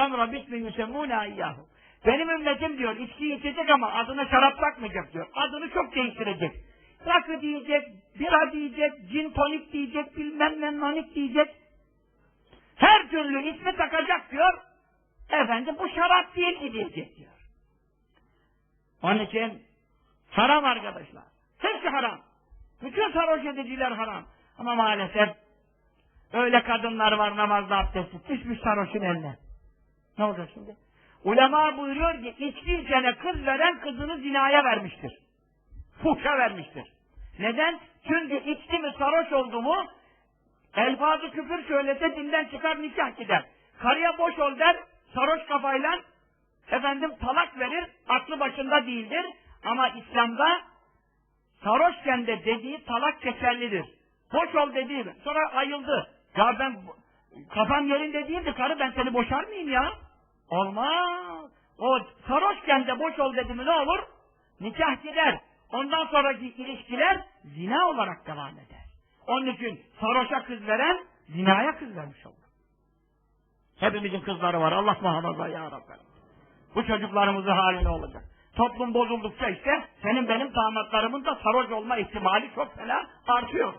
hamra bismi yusemmûne iyyahu. Benim ümmetim diyor içki içecek ama adına şarap takmayacak diyor. Adını çok değiştirecek. Rakı diyecek, bira diyecek, cin tonik diyecek, bilmem ne nonik diyecek. Her türlü ismi takacak diyor. Efendim bu şarap değil ki diyecek diyor. Onun için haram arkadaşlar. Hepsi haram. Bütün sarhoş ediciler haram. Ama maalesef öyle kadınlar var namazda abdestsiz. Düşmüş sarhoşun eline. Ne olacak şimdi? Ulema buyuruyor ki içki içene kız veren kızını zinaya vermiştir. Fuhşa vermiştir. Neden? Çünkü içti mi sarhoş oldu mu elfazı küfür söylese dinden çıkar nikah gider. Karıya boş ol der sarhoş kafayla efendim talak verir aklı başında değildir. Ama İslam'da sarhoşken de dediği talak geçerlidir. Boş ol dediği sonra ayıldı. Ya ben kafam yerinde değildi karı ben seni boşar mıyım ya? Olmaz. O sarhoşken de boş ol dedi mi ne olur? Nikah gider. Ondan sonraki ilişkiler zina olarak devam eder. Onun için sarhoşa kız veren zinaya kız vermiş olur. Hepimizin kızları var. Allah muhafaza ya Rabbi. Bu çocuklarımızın hali ne olacak? Toplum bozuldukça işte senin benim damatlarımın da sarhoş olma ihtimali çok fena artıyor.